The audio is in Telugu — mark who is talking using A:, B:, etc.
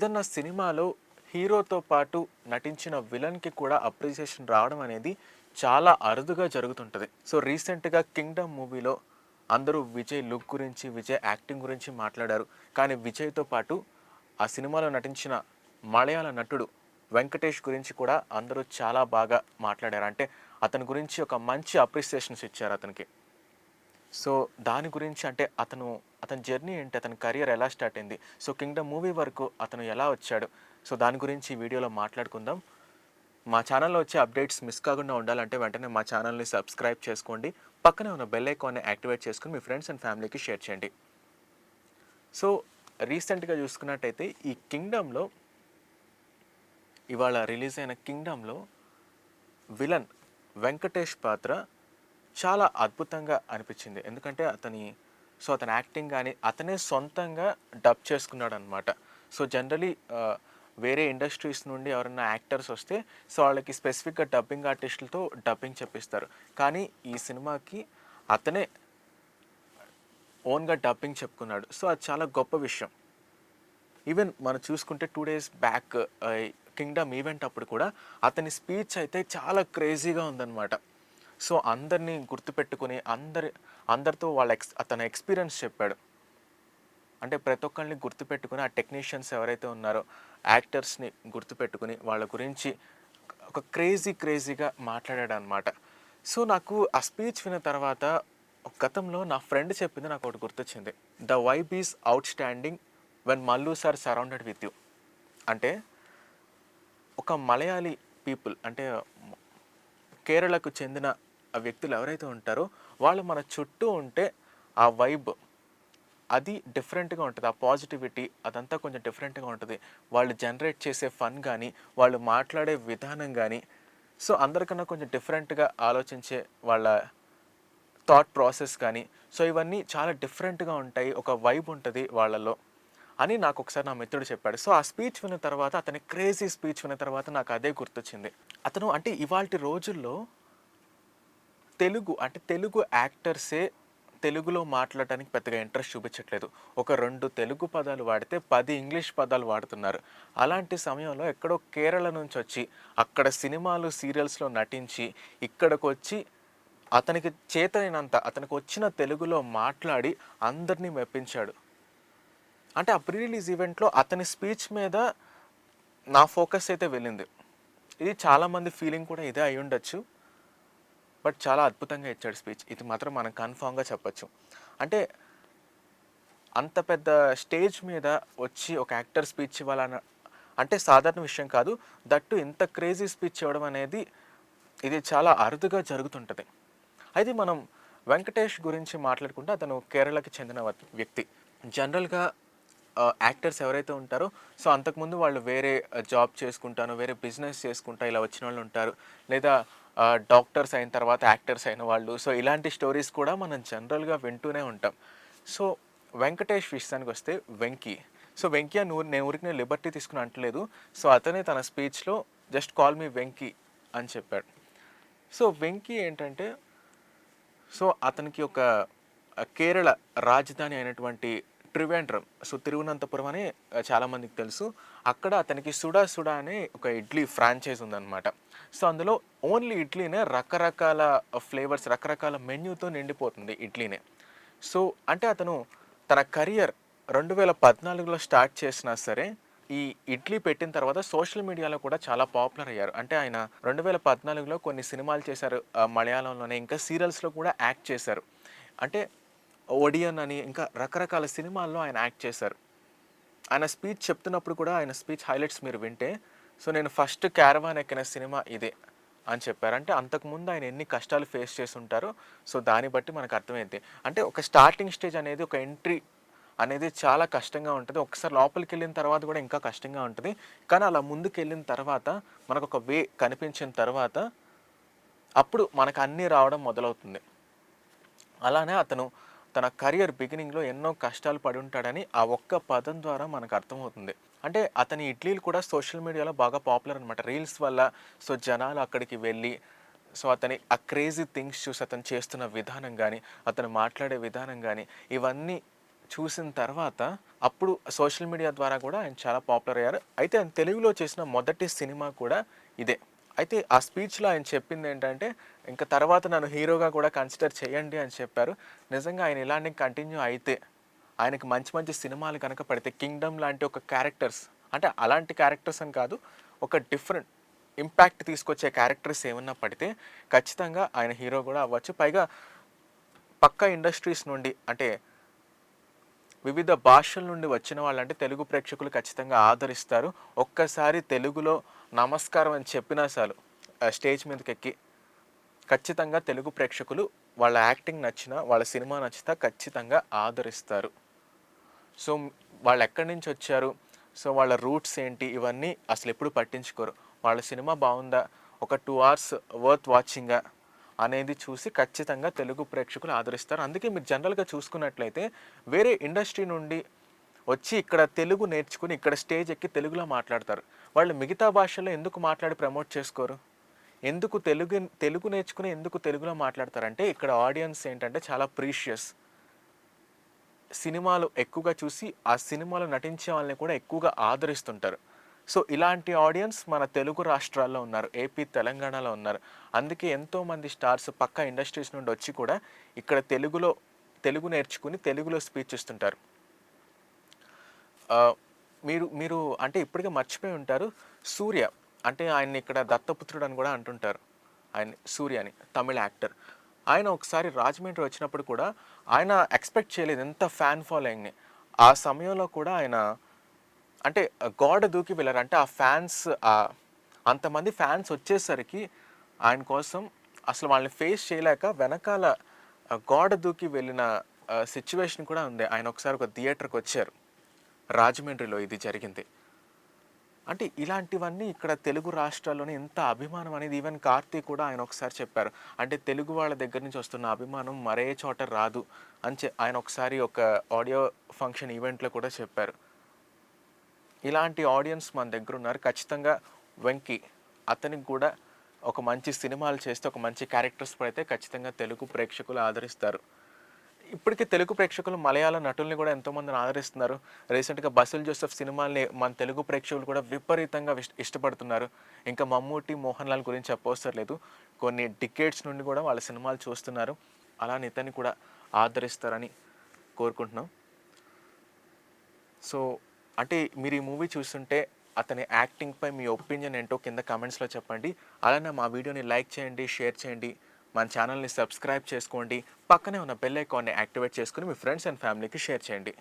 A: ఏదన్నా సినిమాలో హీరోతో పాటు నటించిన విలన్కి కూడా అప్రిసియేషన్ రావడం అనేది చాలా అరుదుగా జరుగుతుంటుంది. సో రీసెంట్గా కింగ్డమ్ మూవీలో అందరూ విజయ్ లుక్ గురించి విజయ్ యాక్టింగ్ గురించి మాట్లాడారు. కానీ విజయ్తో పాటు ఆ సినిమాలో నటించిన మలయాళ నటుడు వెంకటేష్ గురించి కూడా అందరూ చాలా బాగా మాట్లాడారు. అంటే అతని గురించి ఒక మంచి అప్రిసియేషన్స్ ఇచ్చారు అతనికి. సో దాని గురించి అంటే అతను అతని జర్నీ ఏంటి? అతని కెరియర్ ఎలా స్టార్ట్ అయింది? సో కింగ్డమ్ మూవీ వరకు అతను ఎలా వచ్చాడు? సో దాని గురించి ఈ వీడియోలో మాట్లాడుకుందాం. మా ఛానల్లో వచ్చే అప్డేట్స్ మిస్ కాకుండా ఉండాలంటే వెంటనే మా ఛానల్ని సబ్స్క్రైబ్ చేసుకోండి. పక్కనే ఉన్న బెల్ ఐకాన్ని యాక్టివేట్ చేసుకుని మీ ఫ్రెండ్స్ అండ్ ఫ్యామిలీకి షేర్ చేయండి. సో రీసెంట్గా చూసుకున్నట్టయితే ఈ కింగ్డమ్లో ఇవాళ రిలీజ్ అయిన కింగ్డమ్లో విలన్ వెంకటేష్ పాత్ర చాలా అద్భుతంగా అనిపించింది. ఎందుకంటే అతని సో అతని యాక్టింగ్ కానీ అతనే సొంతంగా డబ్ చేసుకున్నాడు అనమాట సో జనరలీ వేరే ఇండస్ట్రీస్ నుండి ఎవరైనా యాక్టర్స్ వస్తే సో వాళ్ళకి స్పెసిఫిక్గా డబ్బింగ్ ఆర్టిస్టులతో డబ్బింగ్ చెప్పిస్తారు. కానీ ఈ సినిమాకి అతనే ఓన్గా డబ్బింగ్ చెప్పుకున్నాడు. సో అది చాలా గొప్ప విషయం. ఈవెన్ మనం చూసుకుంటే two days back Kingdom event అప్పుడు కూడా అతని స్పీచ్ అయితే చాలా క్రేజీగా ఉందన్నమాట. సో అందరినీ గుర్తుపెట్టుకుని అందరి అందరితో వాళ్ళ ఎక్స్ అతని ఎక్స్పీరియన్స్ చెప్పాడు. అంటే ప్రతి ఒక్కరిని గుర్తుపెట్టుకుని ఆ టెక్నీషియన్స్ ఎవరైతే ఉన్నారో యాక్టర్స్ని గుర్తుపెట్టుకుని వాళ్ళ గురించి ఒక క్రేజీ క్రేజీగా మాట్లాడాడు అనమాట సో నాకు ఆ స్పీచ్ విన్న తర్వాత గతంలో నా ఫ్రెండ్ చెప్పింది నాకు ఒకటి గుర్తొచ్చింది. The vibe is outstanding when Mallus are surrounded with you. అంటే ఒక మలయాళీ పీపుల్ అంటే కేరళకు చెందిన ఆ వ్యక్తులు ఎవరైతే ఉంటారో వాళ్ళు మన చుట్టూ ఉంటే ఆ వైబ్ అది డిఫరెంట్గా ఉంటుంది. ఆ పాజిటివిటీ అదంతా కొంచెం డిఫరెంట్గా ఉంటుంది. వాళ్ళు జనరేట్ చేసే ఫన్ కానీ వాళ్ళు మాట్లాడే విధానం కానీ సో అందరికన్నా కొంచెం డిఫరెంట్గా ఆలోచించే వాళ్ళ థాట్ ప్రాసెస్ కానీ సో ఇవన్నీ చాలా డిఫరెంట్గా ఉంటాయి. ఒక వైబ్ ఉంటుంది వాళ్ళలో అని నాకు ఒకసారి నా మిత్రుడు చెప్పాడు. సో ఆ స్పీచ్ విన్న తర్వాత అతని క్రేజీ స్పీచ్ విన్న తర్వాత నాకు అదే గుర్తొచ్చింది. అతను అంటే ఇవాళ రోజుల్లో తెలుగు అంటే తెలుగు యాక్టర్సే తెలుగులో మాట్లాడటానికి పెద్దగా ఇంట్రెస్ట్ చూపించట్లేదు. ఒక రెండు తెలుగు పదాలు వాడితే పది ఇంగ్లీష్ పదాలు వాడుతున్నారు. అలాంటి సమయంలో ఎక్కడో కేరళ నుంచి వచ్చి అక్కడ సినిమాలు సీరియల్స్లో నటించి ఇక్కడికి వచ్చి అతనికి చేతనైనంత అతనికి వచ్చిన తెలుగులో మాట్లాడి అందరినీ మెప్పించాడు. అంటే ఆ ప్రీ రిలీజ్ ఈవెంట్లో అతని స్పీచ్ మీద నా ఫోకస్ అయితే వెళ్ళింది. ఇది చాలామంది ఫీలింగ్ కూడా ఇదే అయి ఉండొచ్చు బట్ చాలా అద్భుతంగా ఇచ్చాడు స్పీచ్. ఇది మాత్రం మనం కన్ఫామ్గా చెప్పచ్చు. అంటే అంత పెద్ద స్టేజ్ మీద వచ్చి ఒక యాక్టర్ స్పీచ్ ఇవ్వాలన్న అంటే సాధారణ విషయం కాదు దట్టు ఇంత క్రేజీ స్పీచ్ ఇవ్వడం అనేది ఇది చాలా అరుదుగా జరుగుతుంటుంది. అయితే మనం వెంకటేష్ గురించి మాట్లాడుకుంటే అతను కేరళకి చెందిన వ్యక్తి. జనరల్గా యాక్టర్స్ ఎవరైతే ఉంటారో సో అంతకుముందు వాళ్ళు వేరే జాబ్ చేసుకుంటాను వేరే బిజినెస్ చేసుకుంటా ఇలా వచ్చిన వాళ్ళు ఉంటారు. లేదా డాక్టర్స్ అయిన తర్వాత యాక్టర్స్ అయిన వాళ్ళు. సో ఇలాంటి స్టోరీస్ కూడా మనం జనరల్గా వింటూనే ఉంటాం. సో వెంకటేష్ విషయానికి వస్తే వెంకీ. సో వెంకీ అని ఊరి నేను ఊరికి నేను లిబర్టీ తీసుకుని అంటలేదు. సో అతనే తన స్పీచ్లో జస్ట్ కాల్ మీ వెంకీ అని చెప్పాడు. సో వెంకీ ఏంటంటే సో అతనికి ఒక కేరళ రాజధాని అయినటువంటి ట్రివేండ్రం సో తిరువనంతపురం అని చాలామందికి తెలుసు. అక్కడ అతనికి సుడా సుడా అనే ఒక ఇడ్లీ ఫ్రాంచైజ్ ఉందన్నమాట. సో అందులో ఓన్లీ ఇడ్లీనే రకరకాల ఫ్లేవర్స్ రకరకాల మెన్యూతో నిండిపోతుంది ఇడ్లీనే. సో అంటే అతను తన కెరియర్ రెండు వేల పద్నాలుగులో స్టార్ట్ చేసినా సరే ఈ ఇడ్లీ పెట్టిన తర్వాత సోషల్ మీడియాలో కూడా చాలా పాపులర్ అయ్యారు. అంటే ఆయన రెండు వేల పద్నాలుగులో కొన్ని సినిమాలు చేశారు మలయాళంలోనే ఇంకా సీరియల్స్లో కూడా యాక్ట్ చేశారు. అంటే ఒడియన్ అని ఇంకా రకరకాల సినిమాల్లో ఆయన యాక్ట్ చేశారు. ఆయన స్పీచ్ చెప్తున్నప్పుడు కూడా ఆయన స్పీచ్ హైలైట్స్ మీరు వింటే సో నేను ఫస్ట్ క్యారవాన్ ఎక్కిన సినిమా ఇదే అని చెప్పారు. అంటే అంతకుముందు ఆయన ఎన్ని కష్టాలు ఫేస్ చేసి ఉంటారో సో దాన్ని బట్టి మనకు అర్థమైంది. అంటే ఒక స్టార్టింగ్ స్టేజ్ అనేది ఒక ఎంట్రీ అనేది చాలా కష్టంగా ఉంటుంది. ఒకసారి లోపలికి వెళ్ళిన తర్వాత కూడా ఇంకా కష్టంగా ఉంటుంది. కానీ అలా ముందుకు వెళ్ళిన తర్వాత మనకు ఒక వే కనిపించిన తర్వాత అప్పుడు మనకు అన్నీ రావడం మొదలవుతుంది. అలానే అతను తన కెరియర్ బిగినింగ్లో ఎన్నో కష్టాలు పడి ఉంటాడని ఆ ఒక్క పదం ద్వారా మనకు అర్థమవుతుంది. అంటే అతని ఇడ్లీలు కూడా సోషల్ మీడియాలో బాగా పాపులర్ అనమాట రీల్స్ వల్ల సో జనాలు అక్కడికి వెళ్ళి సో అతని ఆ క్రేజీ థింగ్స్ చూసి అతను చేస్తున్న విధానం కానీ అతను మాట్లాడే విధానం కానీ ఇవన్నీ చూసిన తర్వాత అప్పుడు సోషల్ మీడియా ద్వారా కూడా ఆయన చాలా పాపులర్ అయ్యారు. అయితే ఆయన తెలుగులో చేసిన మొదటి సినిమా కూడా ఇదే. అయితే ఆ స్పీచ్లో ఆయన చెప్పింది ఏంటంటే ఇంకా తర్వాత నన్ను హీరోగా కూడా కన్సిడర్ చేయండి అని చెప్పారు. నిజంగా ఆయన ఇలాంటి కంటిన్యూ అయితే ఆయనకి మంచి మంచి సినిమాలు కనుక పడితే కింగ్డమ్ లాంటి ఒక క్యారెక్టర్స్ అంటే అలాంటి క్యారెక్టర్స్ అని కాదు ఒక డిఫరెంట్ ఇంపాక్ట్ తీసుకొచ్చే క్యారెక్టర్స్ ఏమన్నా పడితే ఖచ్చితంగా ఆయన హీరో కూడా అవ్వచ్చు. పైగా పక్క ఇండస్ట్రీస్ నుండి అంటే వివిధ భాషల నుండి వచ్చిన వాళ్ళంటే తెలుగు ప్రేక్షకులు ఖచ్చితంగా ఆదరిస్తారు. ఒక్కసారి తెలుగులో నమస్కారం అని చెప్పినా చాలు. స్టేజ్ మీదకి ఎక్కి ఖచ్చితంగా తెలుగు ప్రేక్షకులు వాళ్ళ యాక్టింగ్ నచ్చినా వాళ్ళ సినిమా నచ్చితే ఖచ్చితంగా ఆదరిస్తారు. సో వాళ్ళు ఎక్కడి నుంచి వచ్చారు? సో వాళ్ళ రూట్స్ ఏంటి? ఇవన్నీ అసలు ఎప్పుడు పట్టించుకోరు. వాళ్ళ సినిమా బాగుందా? ఒక టూ అవర్స్ వర్త్ వాచింగా అనేది చూసి ఖచ్చితంగా తెలుగు ప్రేక్షకులు ఆదరిస్తారు. అందుకే మీరు జనరల్గా చూసుకున్నట్లయితే వేరే ఇండస్ట్రీ నుండి వచ్చి ఇక్కడ తెలుగు నేర్చుకుని ఇక్కడ స్టేజ్ ఎక్కి తెలుగులో మాట్లాడతారు. వాళ్ళు మిగతా భాషల్లో ఎందుకు మాట్లాడి ప్రమోట్ చేసుకోరు? ఎందుకు తెలుగు తెలుగు నేర్చుకుని ఎందుకు తెలుగులో మాట్లాడతారంటే ఇక్కడ ఆడియన్స్ ఏంటంటే చాలా ప్రీషియస్. సినిమాలు ఎక్కువగా చూసి ఆ సినిమాలో నటించే వాళ్ళని కూడా ఎక్కువగా ఆదరిస్తుంటారు. సో ఇలాంటి ఆడియన్స్ మన తెలుగు రాష్ట్రాల్లో ఉన్నారు ఏపీ తెలంగాణలో ఉన్నారు. అందుకే ఎంతోమంది స్టార్స్ పక్క ఇండస్ట్రీస్ నుండి వచ్చి కూడా ఇక్కడ తెలుగులో తెలుగు నేర్చుకుని తెలుగులో స్పీచ్ ఇస్తుంటారు. మీరు మీరు అంటే ఇప్పటికే మర్చిపోయి ఉంటారు. సూర్య అంటే ఆయన్ని ఇక్కడ దత్తపుత్రుడు అని కూడా అంటుంటారు. ఆయన సూర్య అని తమిళ యాక్టర్. ఆయన ఒకసారి రాజమండ్రి వచ్చినప్పుడు కూడా ఆయన ఎక్స్పెక్ట్ చేయలేదు ఎంత ఫ్యాన్ ఫాలోయింగ్ని. ఆ సమయంలో కూడా ఆయన అంటే గోడ దూకి వెళ్ళారు. అంటే ఆ ఫ్యాన్స్ అంతమంది ఫ్యాన్స్ వచ్చేసరికి ఆయన కోసం అసలు వాళ్ళని ఫేస్ చేయలేక వెనకాల గోడ దూకి వెళ్ళిన సిచ్యువేషన్ కూడా ఉంది. ఆయన ఒకసారి ఒక థియేటర్కి వచ్చారు. రాజమండ్రిలో ఇది జరిగింది. అంటే ఇలాంటివన్నీ ఇక్కడ తెలుగు రాష్ట్రాల్లోనే ఎంత అభిమానం అనేది ఈవెన్ కార్తీ కూడా ఆయన ఒకసారి చెప్పారు. అంటే తెలుగు వాళ్ళ దగ్గర నుంచి వస్తున్న అభిమానం మరే చోట రాదు అని చె- ఆయన ఒకసారి ఒక ఆడియో ఫంక్షన్ ఈవెంట్లో కూడా చెప్పారు. ఇలాంటి ఆడియన్స్ మన దగ్గర ఉన్నారు. ఖచ్చితంగా వెంకీ అతనికి కూడా ఒక మంచి సినిమాలు చేస్తే ఒక మంచి క్యారెక్టర్స్ పడితే ఖచ్చితంగా తెలుగు ప్రేక్షకులు ఆదరిస్తారు. ఇప్పటికీ తెలుగు ప్రేక్షకులు మలయాళ నటుల్ని కూడా ఎంతోమందిని ఆదరిస్తున్నారు. రీసెంట్గా బసుల్ జోసెఫ్ సినిమాల్ని మన తెలుగు ప్రేక్షకులు కూడా విపరీతంగా ఇష్టపడుతున్నారు. ఇంకా మమ్మూటి మోహన్ లాల్ గురించి చెప్పవసరం లేదు. కొన్ని డికేట్స్ నుండి కూడా వాళ్ళ సినిమాలు చూస్తున్నారు. అలానే ఇతన్ని కూడా ఆదరిస్తారని కోరుకుంటున్నాం. సో అంటే మీరు ఈ మూవీ చూస్తుంటే అతని యాక్టింగ్పై మీ ఒపీనియన్ ఏంటో కింద కమెంట్స్లో చెప్పండి. అలానే మా వీడియోని లైక్ చేయండి షేర్ చేయండి. మన ఛానల్ని సబ్స్క్రైబ్ చేసుకోండి. పక్కనే ఉన్న బెల్ ఐకాన్ని యాక్టివేట్ చేసుకుని మీ ఫ్రెండ్స్ అండ్ ఫ్యామిలీకి షేర్ చేయండి.